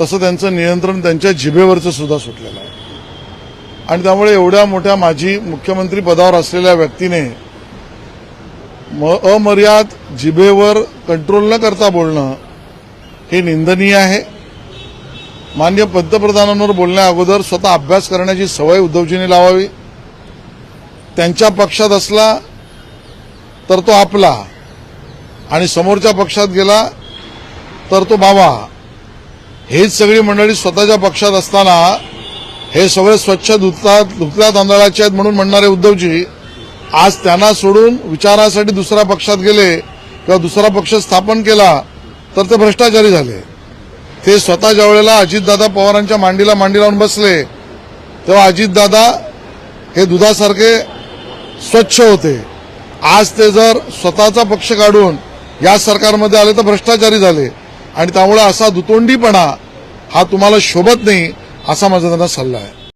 तसं त्यांचं नियंत्रण त्यांच्या जिभेवरचं सुद्धा सुटलेलं आहे आणि त्यामुळे एवढ्या मोठ्या माजी मुख्यमंत्री पदावर असलेल्या व्यक्तीने म- अमर्याद जिभेवर कंट्रोल न करता बोलणं हे निंदनीय आहे. मान्य पंतप्रधानांवर बोलण्या अगोदर स्वतः अभ्यास करण्याची सवय उद्धवजींनी लावावी. त्यांच्या पक्षात असला तर तो आपला आणि समोरच्या पक्षात गेला तर तो बाबा. हेच सगळी मंडळी स्वतःच्या पक्षात असताना हे सगळे स्वच्छ धुतला धुतल्या तांदळाचे आहेत म्हणून म्हणणारे उद्धवजी आज त्यांना सोडून विचारासाठी दुसऱ्या पक्षात गेले किंवा दुसरा पक्ष स्थापन केला तर ते भ्रष्टाचारी झाले. ते स्वतः ज्या वेळेला अजितदादा पवारांच्या मांडीला मांडी लावून बसले तेव्हा अजितदादा हे दुधासारखे स्वच्छ होते. आज ते जर स्वतःचा पक्ष काढून या सरकारमध्ये आले तर भ्रष्टाचारी झाले. आणि त्यामुळे असा दुतोंडीपणा हा तुम्हाला शोभत नाही असा माझा त्यांना सल्ला आहे.